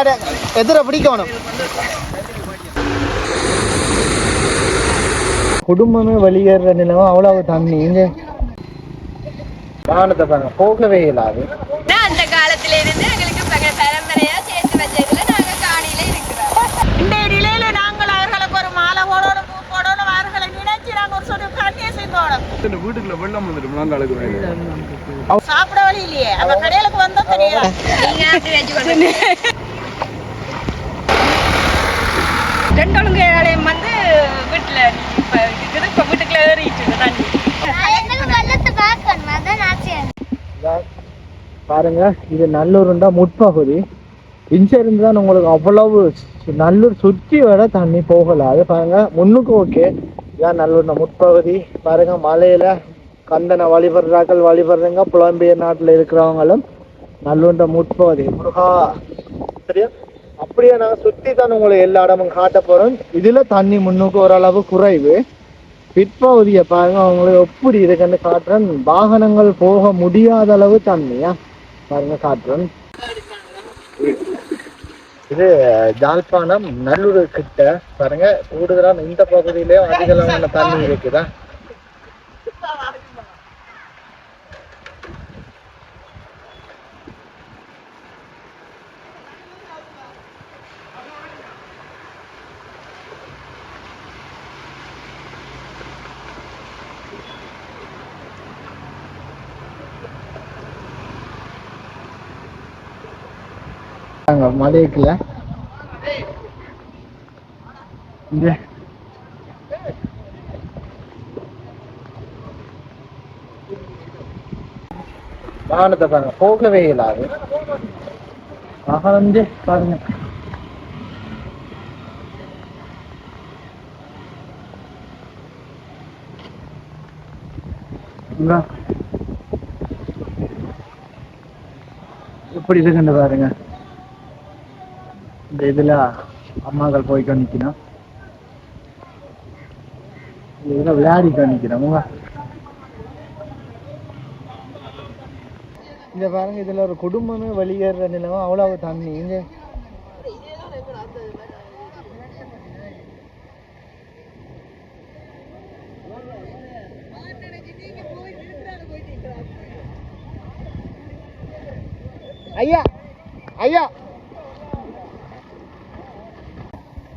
அட எதிர பிடிக்கணும். குடும்பமே வெளியேற நிலைமை அவ்வளவு தண்ணி. இங்க வானத்தை பாருங்க போகவே இல்லாது. நான் அந்த காலத்துல இருந்து எங்களுக்கு பரம்பரையா சேர்த்து வச்சதுல நாங்க காணியில இருக்கிறோம். இந்த நிலையில நாங்கள் அவர்களுக்கு ஒரு மாலை போடணும் பூ போடணும் அவர்களை நினைச்சு நாங்கள் ஒரு சொல்லி கண்ணியை செய்தோம் வீட்டுக்குள்ள வெள்ளம் வந்துடும் நாங்களுக்கு வேணும் சாப்பிட வழி இல்லையே. அப்ப கடையிலுக்கு வந்தா தெரியாது? நீங்க அப்படி வச்சுக்கொண்டு ரெண்டு ஒழுங்கையாலையும் வந்து வீட்டுல இப்ப இருக்குது. இப்ப வீட்டுக்குள்ள ஏறிட்டு இருக்கு தண்ணி பாருங்க இது நல்லூருண்டா முற்பகுதி. இன்ச இருந்து தான் உங்களுக்கு அவ்வளவு நல்லூர் சுற்றி வர தண்ணி போகல. அது பாருங்க முன்னுக்கு ஓகே. இதான் நல்லூர்னா முற்பகுதி. பாருங்க மலையில கந்தனை வழிபடுறாக்கள் வழிபடுறவங்க புலம்பெயர் நாட்டுல இருக்கிறவங்களும் நல்லூர்ன்ற முற்பகுதி. முருகா சரியா? அப்படியே நான் சுற்றி தான் உங்களை எல்லா இடமும் காட்ட போகிறோம் இதுல தண்ணி முன்னுக்கு ஓரளவு குறைவு. பிற்பகுதியை பாருங்க அவங்களுக்கு எப்படி இருக்குன்னு காட்டுறேன். வாகனங்கள் போக முடியாத அளவு தண்ணியா பாருங்க காட்டுறேன். இது ஜாழ்ப்பாணம் நல்லூர் கிட்ட பாருங்க கூடுதலான இந்த பகுதியிலேயும் அதிகளவான தண்ணி இருக்குதா? அங்க மலைக்குல இந்த பாருங்க போகவே இல்லாது வந்து பாருங்க. எப்படி இருக்குன்னு பாருங்க. இந்த இதுல அம்மாக்கள் போய் நிக்கணும் இதுல விளையாடி நிக்கணும் இந்த பாருங்க இதுல ஒரு குடும்பமே வெளியேற நிலவும் அவ்வளவு தண்ணி. இங்க ஐயா ஐயா வீ-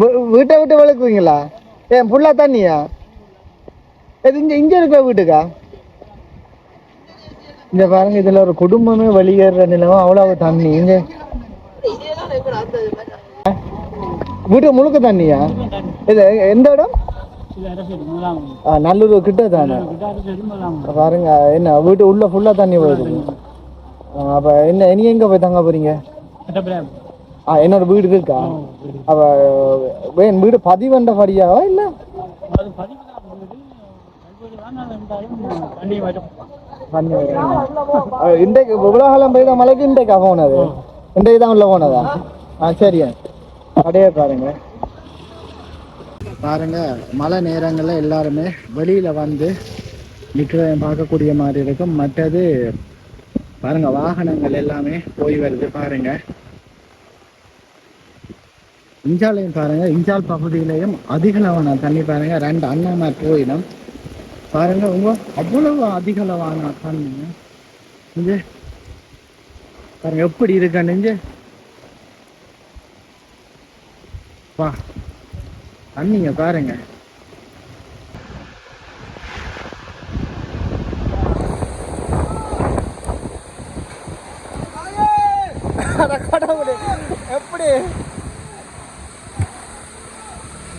வீட்டை விட்டு விளக்குவீங்களா ஏன் ஃபுல்லா தண்ணியா? இது இங்கே இங்கே இருக்க வீட்டுக்கா? இந்த பாருங்க இதுல ஒரு குடும்பமே வெளியேற நிலைமை அவ்வளவு தண்ணி. இங்கே வீட்டு முழுக்க தண்ணியா? இது எந்த இடம்? நல்லூர் கிட்ட தானே? பாருங்க என்ன வீட்டு உள்ள ஃபுல்லா தண்ணி போயிடுது. அப்ப என்ன இனி எங்க போய் தங்க போறீங்க? ஆ என்னோட வீடு இருக்கா? அப்ப வேன் வீடு பதிவண்ட படியாவா இல்ல? இன்றைக்கு உலகம் பெய்த மழைக்கு இன்றைக்கா போனது? இன்றைக்கு தான் உள்ள போனதா? ஆ சரியா. அப்படியே பாருங்க. பாருங்க மழை நேரங்கள்ல எல்லாருமே வெளியில வந்து நிக்கிறத பார்க்கக்கூடிய மாதிரி இருக்கும். மற்றது பாருங்க வாகனங்கள் எல்லாமே போய் வருது பாருங்க. இஞ்சாலையும் பாருங்க இஞ்சால் பகுதியிலையும் அதிக அளவான தண்ணி பாருங்க ரெண்டு அண்ணாமார் போயிடும். பாருங்க உங்க அவ்வளவு அதிக அளவான தண்ணிங்க பாருங்க எப்படி இருக்க நெஞ்சு? வா தண்ணிங்க பாருங்க. எப்படி?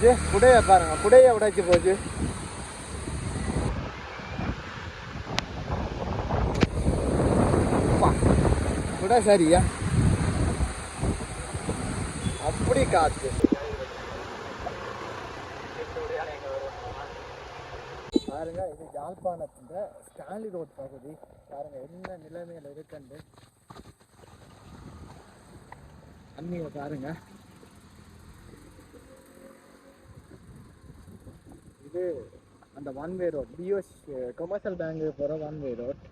போச்சு. குடைய பாருங்க குடைய உடைச்சு போச்சு. குடை சரியா? அப்படி காத்து. பாருங்க இது யாழ்ப்பாணத்துல ஸ்டான்லி ரோட் பகுதி. பாருங்க என்ன நிலைமையில இருக்குன்னு. அண்ணியை பாருங்க. வந்து அந்த one way road BS commercial bank போகிற ஒன் வே ரோட்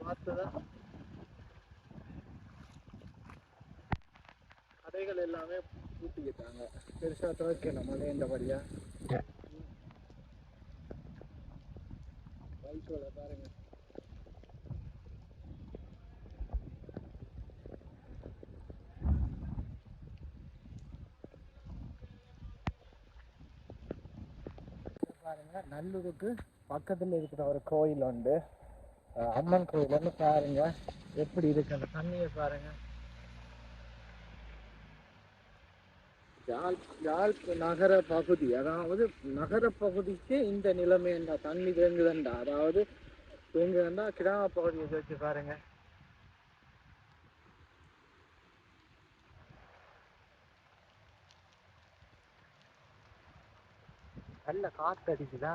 பார்த்து கடைகள் எல்லாமே பூட்டிக்கிட்டாங்க. பெருசா துவைக்கல மழை இந்தபடியா பைக்கோட பாருங்க. பாருங்க நல்லூருக்கு பக்கத்துல இருக்கிற ஒரு கோயில் உண்டு. அஹ் அம்மன் கோயில்னு பாருங்க. எப்படி இருக்கு அந்த தண்ணியை பாருங்க. யாழ் யாழ் நகர பகுதி அதாவது நகர பகுதிக்கு இந்த நிலைமை என்ன தண்ணி தேங்குதண்டா அதாவது தேங்குதண்டா கிராம பகுதியை வச்சு பாருங்க. நல்ல காத்து அடிக்குதா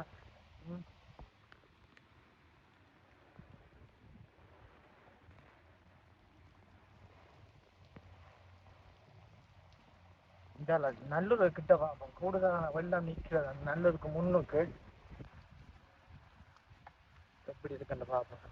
ம். இதால நல்லூர் கிட்ட பார்ப்போம் கூடுதலான வெள்ளம் நிற்கிறது நல்லூருக்கு முன்னுக்கு. எப்படி இருக்குன்னு பார்ப்போம்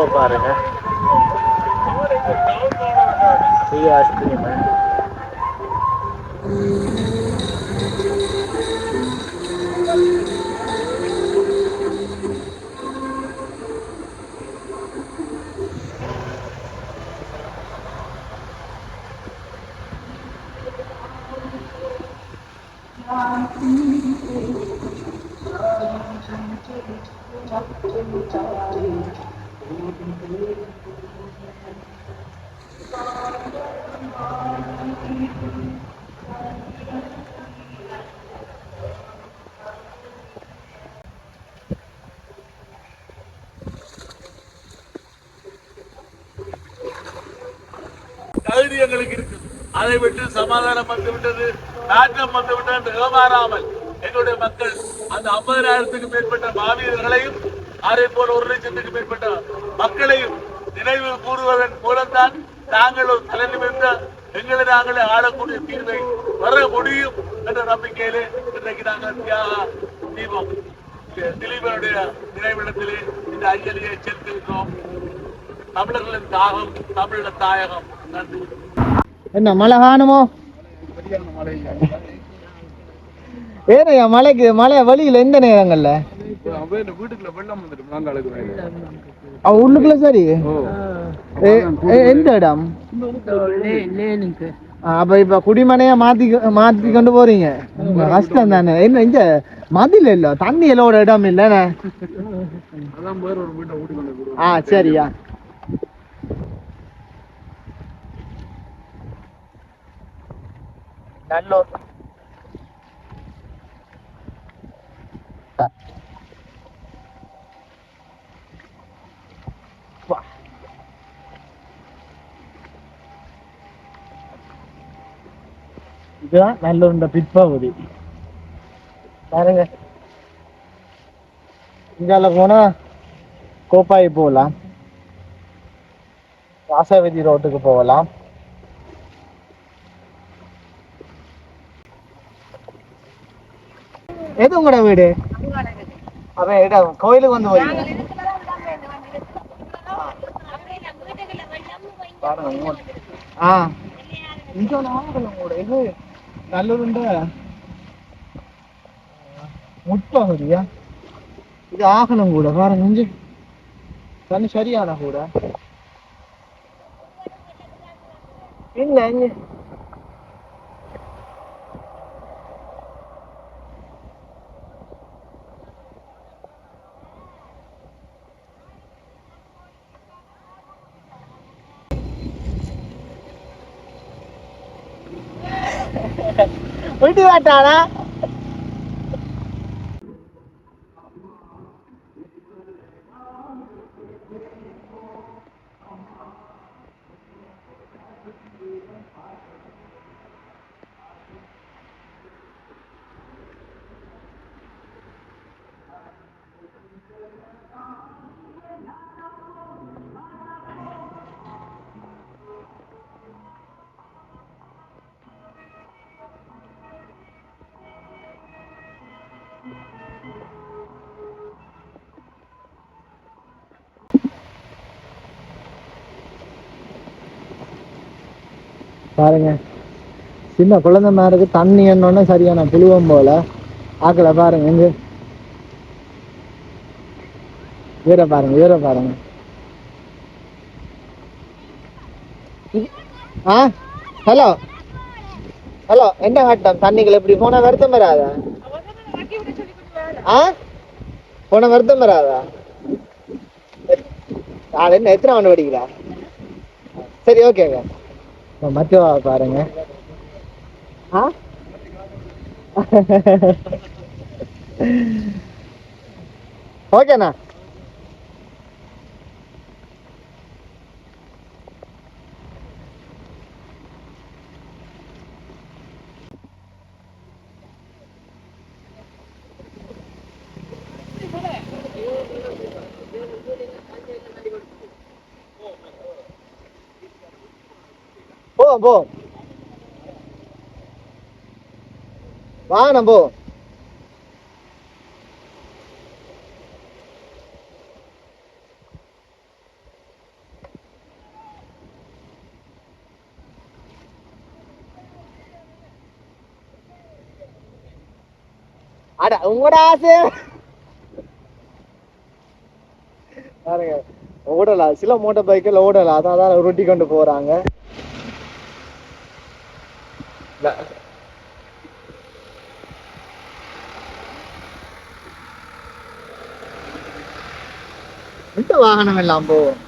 வியோவை பாருங்க. வியோ ஐஸ்கிரீம் தகுதி எங்களுக்கு இருக்கு. அதை விட்டு சமாதானம் வந்து விட்டது நாட்டம் வந்து விட்டது என்று ஏமாறாமல் எங்களுடைய மக்கள் அந்த ஐம்பதாயிரத்துக்கு மேற்பட்ட மாவீரர்களையும் அதே போல ஒரு லட்சத்துக்கு மேற்பட்ட மக்களையும் நினைவு கூறுவதன் மூலம்தான் நாங்கள் ஒரு தலைநிமிர்ந்த எங்களை நாங்களே ஆளக்கூடிய தீர்வை வர முடியும் என்ற நம்பிக்கையிலே இன்றைக்கு நாங்கள் தியாக தீபம் திலீபனுடைய நினைவிடத்திலே இந்த அஞ்சலியை செலுத்தியிருக்கிறோம் தமிழர்களின் தாகம் தமிழ தாயகம். நன்றி. என்ன மழை காணுமோ? ஏனையா மலைக்கு மழை வழியில எந்த நேரங்கள்ல? அவன் உள்ளுக்குள்ள சரி? ஏ- ஏ- எந்த இடம்? ஆ, அப்ப இப்ப குடிமனையா மாத்தி மாத்தி கொண்டு போறீங்க? கஷ்டம் தானே. என்ன இங்க மதில் இல்ல தண்ணி எல்லோட இடம் இல்லைண்ணே அதான் வேற ஒரு வீட்டை ஊட்டி கொண்டு போடுவோம் ஆ சரியா நல்லூர். இதுதான் நல்லூர் பிற்பகுதி. பாருங்க. இங்கால போனா கோப்பாய் போகலாம். ராசாவதி ரோட்டுக்கு போகலாம். எது உங்களோட வீடு? அவன் இடம் கோயிலுக்கு வந்து வரீங்க பாருங்க ஆ. இங்க கூட இது. நல்லூருண்ட முட்பகுதியா? இது ஆகணும் கூட பாருங்க இஞ்சி தண்ணி சரியான கூட? இல்லை இங்க விட்டு வாட்டானா பாருங்க. சின்ன குழந்தை மாதிரி தண்ணி என்னன்னு சரியான புழுவம் போல. ஆக்கல பாருங்க எங்க வீர பாருங்க வீர பாருங்க. ஆ? ஹலோ. ஹலோ என்ன கட்டம் தண்ணிகள் எப்படி? போன வருத்தம் வராதா? ஆ? போன வருத்தம் வராதா? அது என்ன எத்தனை ஆண்டு படிக்கிறா? சரி ஓகேங்க மற்றவா பாருங்க. ஆ? ஓகேண்ணா போவோம் வா வாங்கண்ணா அட உங்களோட ஆசை. பாருங்க ஓடலாம் சில மோட்டார் பைக்கில் ஓடலாம் அதான் அதான் உருட்டி கொண்டு போறாங்க. இல்ல. இந்த வாகனம் எல்லாம் போகும்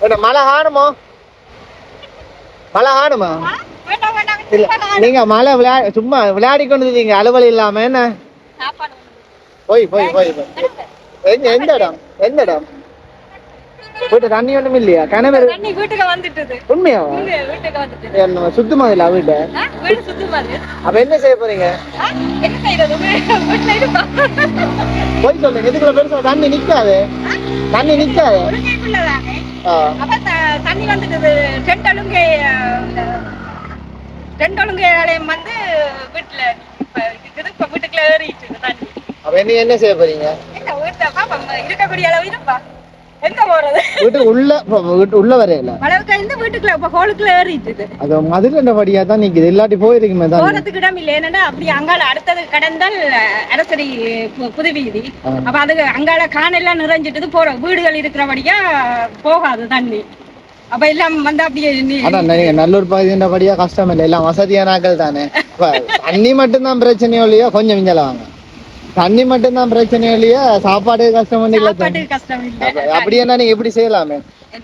என்ன மழை காணுமோ? மழை காணுமா? நீங்க மழை விளையா சும்மா விளையாடி கொண்டு இருந்தீங்க அலுவலி இல்லாம என்ன? போய் போய் போய் போய். எங்க எந்த இடம்? எந்த இடம்? வீட்டு தண்ணி ஒண்ணும் இல்லையா? தண்ணி வீட்டுக்கு உண்மையாவா என்ன சுத்தமா இல்ல வீட்டை? அப்ப என்ன செய்ய போறீங்க? போய் சொல்லுங்க இதுக்குள்ள பெருசா? தண்ணி நிக்காது. தண்ணி நிக்காது. தண்ணி வந்துட்டுது. டென்ட் டென்ட் ஒழுங்கை ஆலயம் வந்து வீட்டுல இப்ப இருக்குது. இப்ப வீட்டுக்குள்ள ஏறிட்டு தண்ணி. அப்ப என்ன என்ன செய்ய போறீங்க? பாப்பா இருக்கக்கூடிய அளவு இருப்பா எங்க போறது? வீட்டுக்கு உள்ள வீட்டு உள்ள வரையில? அளவுக்கு இருந்து வீட்டுக்குள்ள இப்ப ஹோலுக்குள்ள ஏறிட்டுது அது மதுரை படியா தான் நிக்குது. இல்லாட்டி போயிருக்குமே தான்? போறதுக்கு இடம் இல்லை. அப்படி அங்கால அடுத்தது கடந்தால் அரசடி புது வீதி. அப்ப அது அங்கால காணெல்லாம் நிறைஞ்சிட்டு போற வீடுகள் இருக்கிறபடியா போகாது தண்ணி. அப்ப எல்லாம் வந்து அப்படியே அதான் நல்லூர் கஷ்டம் இல்லை. எல்லாம் வசதியான ஆட்கள் தானே. தண்ணி மட்டும்தான் பிரச்சனையோ இல்லையோ கொஞ்சம் மிஞ்சல வாங்க. தண்ணி மட்டும்தான் பிரச்சனையோ இல்லையா சாப்பாடு கஷ்டம் ஒண்ணும் இல்ல தானே? சாப்பாட்டுக்கு கஷ்டம் அப்ப இல்லை அப்படி என்ன நீங்க எப்படி செய்யலாமே?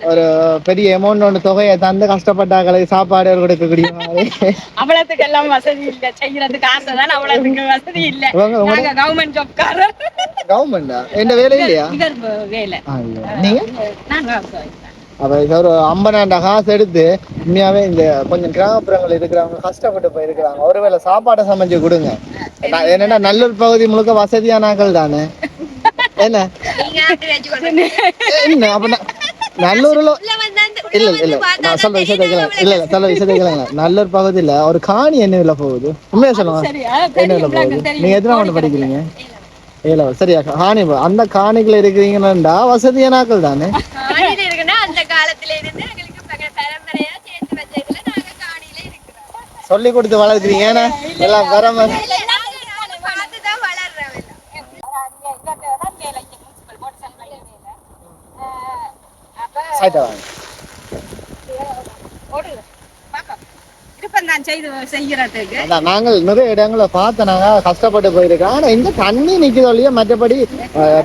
ஒரு பெரிய அமௌண்ட் ஒன்று தொகையை தந்து கஷ்டப்பட்டாக்களுக்கு சாப்பாடு கொடுக்கக்கூடிய அவ்வளவுக்கு எல்லாம் வசதி இல்ல. செய்யறதுக்கு ஆசை தான் அவ்வளவுக்கு வசதி இல்ல. உங்க- உங்க- நாங்க கவர்மெண்ட் ஜாப்காரர் கவர்மெண்டா எந்த வேலை இல்லையா? வேலை. நாங்க அப்ப ஒரு ஐம்பதாயிரம் காசு எடுத்து உண்மையாவே இந்த கொஞ்சம் கிராமப்புறங்கள் இருக்கிறவங்க கஷ்டப்பட்டு போயிருக்கிறாங்க. ஒருவேளை சாப்பாடை சமைச்சு கொடுங்க. என்னன்னா நல்லூர் பகுதி முழுக்க வசதியான ஆட்கள் தானே? என்ன? என்ன? அப்ப நல்லூர்ல இல்ல இல்ல நான் சொல்ற விஷயத்தை கேளுங்க. இல்ல இல்ல சொல்ற விஷயத்தை கேளுங்க. நல்லூர் பகுதியில ஒரு காணி என்ன விலை போகுது? உண்மையா சொல்லுங்க. என்ன விலை போகுது? நீங்க எத்தனை கொண்டு படிக்கிறீங்க? ஏழு சரியா. காணி அந்த காணிக்குள்ள இருக்கிறீங்கன்னா வசதியான ஆட்கள் தானே காணியில இருக்குன்னா அந்த காலத்துல இருந்து எங்களுக்கு பக- பரம்பரையா சேர்த்து வச்சதுல நாங்க காணியில இருக்கிறோம் சொல்லி கொடுத்து வளர்க்குறீங்க. ஏன்னா எல்லாம் வர மாதிரி சாய்ட்டா வாங்க. நாங்கள் நிறைய இடங்களை பார்த்து நாங்க கஷ்டப்பட்டு போயிருக்கோம் ஆனா இங்க தண்ணி நிக்குதோ இல்லையோ மற்றபடி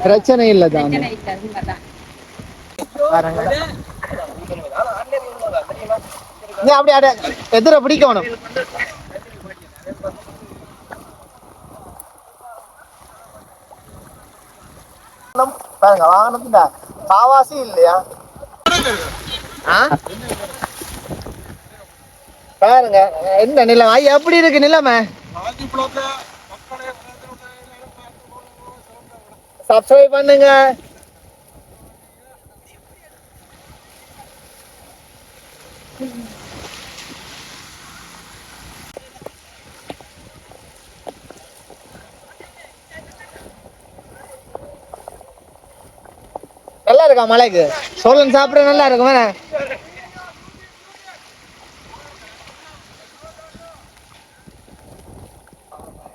பிரச்சனை இல்லை தானே. இங்க இல்லை, அப்படி அட எதிர பிடிக்கணும். பாருங்க வாகனத்துல காவாசி இல்லையா? பாருங்க என்ன நிலைமை? எப்படி இருக்கு நிலைமை? சப்ஸ்கிரைப் பண்ணுங்க. இருக்கா மலைக்கு? சோழன் சாப்பிட நல்லா இருக்கும்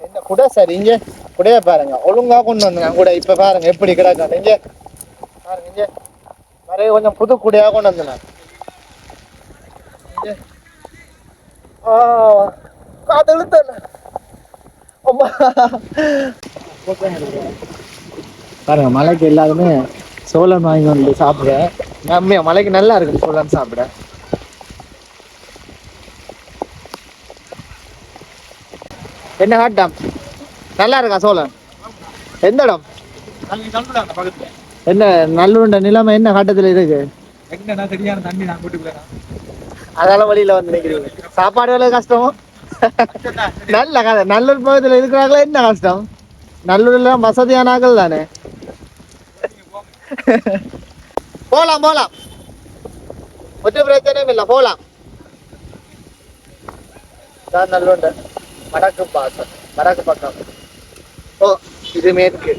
என்ன கூட சார் இங்க? கூடயே பாருங்க. ஒழுங்கா கொண்டு வந்தேன் கூட. இப்ப பாருங்க எப்படி கிடக்காது இங்க. பாருங்க இங்க. நிறைய கொஞ்சம் புது கூடையா கொண்டு வந்தேன் இங்க. காத்து பாருங்க மலைக்கு எல்லாருமே சோளம் வாங்கி வந்து சாப்பிட உண்மையா மலைக்கு நல்லா இருக்கு சோளம் சாப்பிட. என்ன காட்டாம் நல்லா இருக்கா சோளம்? எந்த இடம்? என்ன நல்லுண்ட நிலைமை என்ன காட்டத்துல இருக்கு? அதால வழியில வந்து நிக்கிறீங்க. சாப்பாடு வேலை கஷ்டம்? நல்ல கதை. நல்லூர் பக்கத்துல இருக்கிறாங்களா என்ன கஷ்டம்? நல்லூர்ல வசதியான ஆக்கள் தானே. போலாம் போலாம். ஒற்று பிரச்சனையும் இல்லை போலாம். தான் நல்லுண்டு வடக்கு பாசம் வடக்கு பக்கம். ஓ இது மேற்கு.